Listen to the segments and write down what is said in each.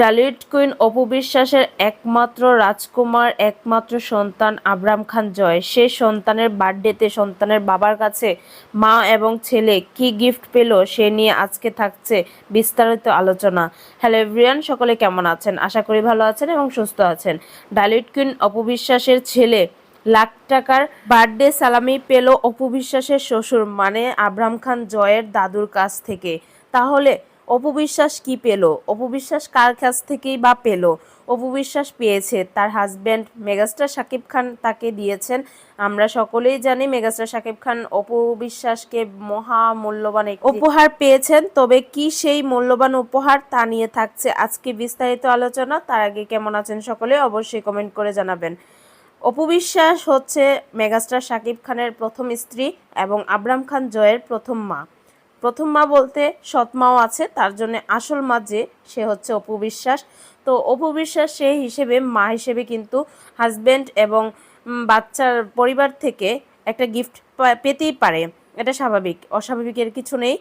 Dhallywood queen Apu বিশ্বাসের একমাত্র রাজকুমার, একমাত্র সন্তান আবরাম খান জয়। সে সন্তানের বার্থডেতে সন্তানের বাবার কাছে মা এবং ছেলে কি গিফট পেল সে নিয়ে আজকে থাকছে বিস্তারিত আলোচনা। হ্যালো এভরিয়ান সকলে কেমন আছেন? আশা করি ভালো আছেন এবং সুস্থ আছেন। ডালিউড কুইন অপু বিশ্বাসের ছেলে লাখ টাকার বার্থডে সালামি পেল অপু বিশ্বাসের শ্বশুর মানে আবরাম খান জয়ের দাদুর কাছ থেকে। তাহলে অপু বিশ্বাস কি পেল? অপু বিশ্বাস কার কাছ থেকেই বা পেল? অপবিশ্বাস পেয়েছে তার হাজব্যান্ড মেগাস্টার শাকিব খান তাকে দিয়েছেন। আমরা সকলেই জানি মেগাস্টার শাকিব খান অপবিশ্বাসকে মহা মূল্যবান উপহার পেয়েছেন। তবে কি সেই মূল্যবান উপহার তা নিয়ে থাকছে আজকে বিস্তারিত আলোচনা। তার আগে কেমন আছেন সকলে অবশ্যই কমেন্ট করে জানাবেন। অপবিশ্বাস হচ্ছে মেগাস্টার শাকিব খানের প্রথম স্ত্রী এবং আবরাম খান জয়ের প্রথম মা। প্রথম মা বলতে সৎ মাও আছে, তার জন্য আসল মা যে, সে হচ্ছে অপু বিশ্বাস। তো অপু বিশ্বাস সে হিসেবে মা হিসেবে কিন্তু হাজব্যান্ড এবং বাচ্চার পরিবার থেকে একটা গিফট পেতেই পারে। এটা স্বাভাবিক অস্বাভাবিকের কিছু নেই।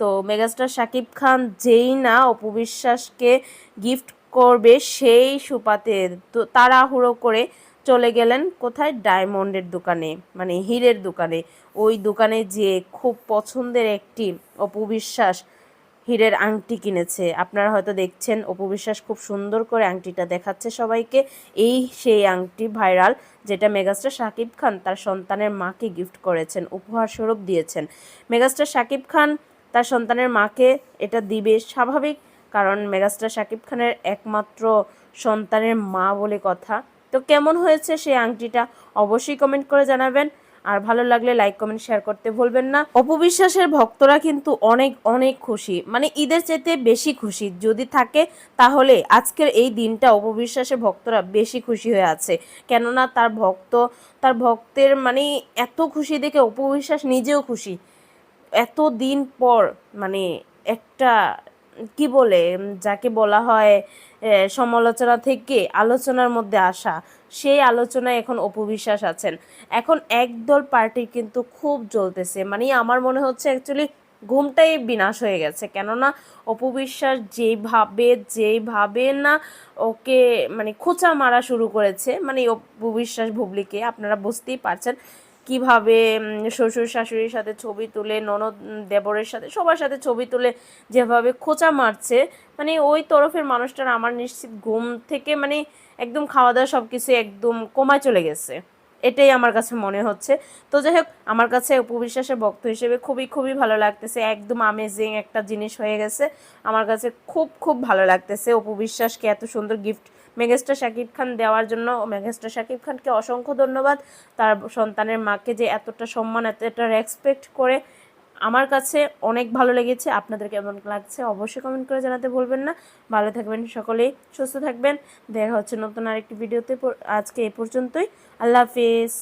তো মেগাস্টার শাকিব খান যেই না অপু বিশ্বাসকে গিফট করবে, সেই সুপাতে তো তাড়াহুড়ো করে চলে গেলেন কোথায়? ডায়মন্ডের দোকানে মানে হীরের দোকানে। ওই দোকানে যে খুব পছন্দের একটি অপু বিশ্বাস হীরের আংটি কিনেছে। আপনারা হয়তো দেখছেন অপবিশ্বাস খুব সুন্দর করে আংটিটা দেখাচ্ছে সবাইকে। এই সেই আংটি ভাইরাল, যেটা মেগাস্টার শাকিব খান তার সন্তানের মাকে গিফট করেছেন, উপহার স্বরূপ দিয়েছেন। মেগাস্টার শাকিব খান তার সন্তানের মাকে এটা দিবে স্বাভাবিক, কারণ মেগাস্টার শাকিব খানের একমাত্র সন্তানের মা বলে কথা। তো কেমন হয়েছে সেই আংটিটা অবশ্যই কমেন্ট করে জানাবেন। আর ভালো লাগলে লাইক কমেন্ট শেয়ার করতে ভুলবেন না। অপবিশ্বাসের ভক্তরা কিন্তু অনেক অনেক খুশি। মানে ঈদের চাইতে বেশি খুশি। যদি থাকে, তাহলে আজকের এই দিনটা অপবিশ্বাসের ভক্তরা বেশি খুশি হয়ে আছে। কেননা তার ভক্ত, তার ভক্তের মানে এত খুশি দেখে অপবিশ্বাস নিজেও খুশি। এত দিন পর মানে একটা কি বলে, যাকে বলা হয় সমালোচনা থেকে আলোচনার মধ্যে আসা, সেই আলোচনায় এখন অপবিশ্বাস আছেন। এখন একদল পার্টির কিন্তু খুব জ্বলতেছে। মানে আমার মনে হচ্ছে অ্যাকচুয়ালি ঘুমটাই বিনাশ হয়ে গেছে। কেননা অপবিশ্বাস যেইভাবে যেইভাবে না ওকে মানে খোঁচা মারা শুরু করেছে মানে অপবিশ্বাস ভুবলিকে, আপনারা বুঝতেই পারছেন। কীভাবে শ্বশুর শাশুড়ির সাথে ছবি তুলে, ননদ দেবরের সাথে, সবার সাথে ছবি তুলে যেভাবে খোঁচা মারছে মানে ওই তরফের মানুষটার আমার নিশ্চিত ঘুম থেকে মানে একদম খাওয়া দাওয়া সব কিছু একদম কমায় চলে গেছে। এটাই আমার কাছে মনে হচ্ছে। তো যাই হোক আমার কাছে উপবিশ্বাসের ভক্ত হিসেবে খুবই খুবই ভালো লাগতেছে। একদম আমেজিং একটা জিনিস হয়ে গেছে। আমার কাছে খুব খুব ভালো লাগতেছে উপবিশ্বাসকে এত সুন্দর গিফট মেগাস্টার শাকিব খান দেওয়ার জন্য, মেগাস্টার শাকিব খানকে অসংখ্য ধন্যবাদ। তার সন্তানের মাকে যে এতটা সম্মান, এতটা রেসপেক্ট করে আমার কাছে অনেক ভালো লেগেছে, আপনাদের কেমন লাগছে অবশ্যই কমেন্ট করে জানাতে বলবেন না। ভালো থাকবেন সকলেই, সুস্থ থাকবেন। দেখা হচ্ছে নতুন আরেকটি ভিডিওতে, আজকে এ পর্যন্তই। আল্লাহ হাফিজ।